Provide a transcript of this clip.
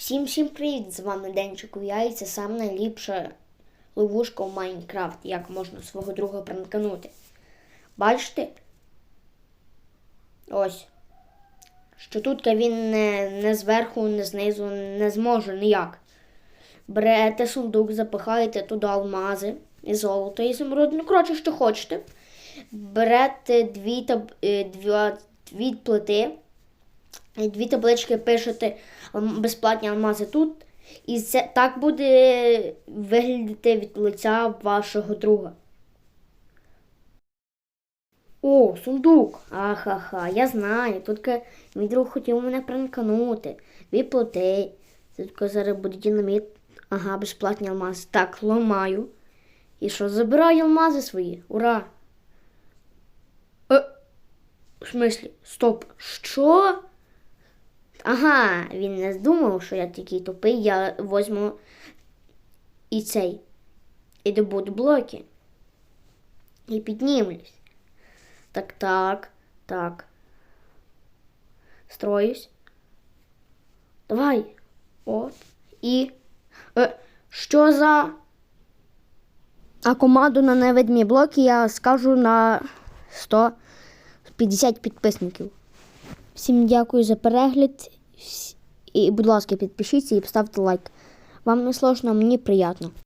Всім всім привіт! З вами Денчик Я і це сам найліпша ловушка в Майнкрафт, як можна свого друга пранканути. Бачите? Ось. Що тут він не, не зверху, не знизу не зможе ніяк. Берете сундук, запихаєте туди алмази і золото, і зумруд. Ну, коротше, що хочете. Берете дві, таб... е, дві, дві плити. Дві таблички пишете безплатні алмази тут. І це так буде виглядати від лиця вашого друга. О, сундук. Ахаха, я знаю. Тут мій друг хотів мене пранканути. Дві плоти. Тут зараз буде динаміт. Ага, безплатні алмази. Так, ламаю. І що, забираю алмази свої. Ура! Е, в смислі? Стоп. Що? Ага, він не здумав, що я такий тупий, я возьму і цей. І добуду блоки. І піднімлюсь. Так, так, так. Строюсь. Давай. От. І. Е, що за. А команду на невидимі блоки я скажу на 150 підписників. Всім дякую за перегляд. І, будь ласка, підпишіться і поставте лайк. Вам не сложно, мені приємно.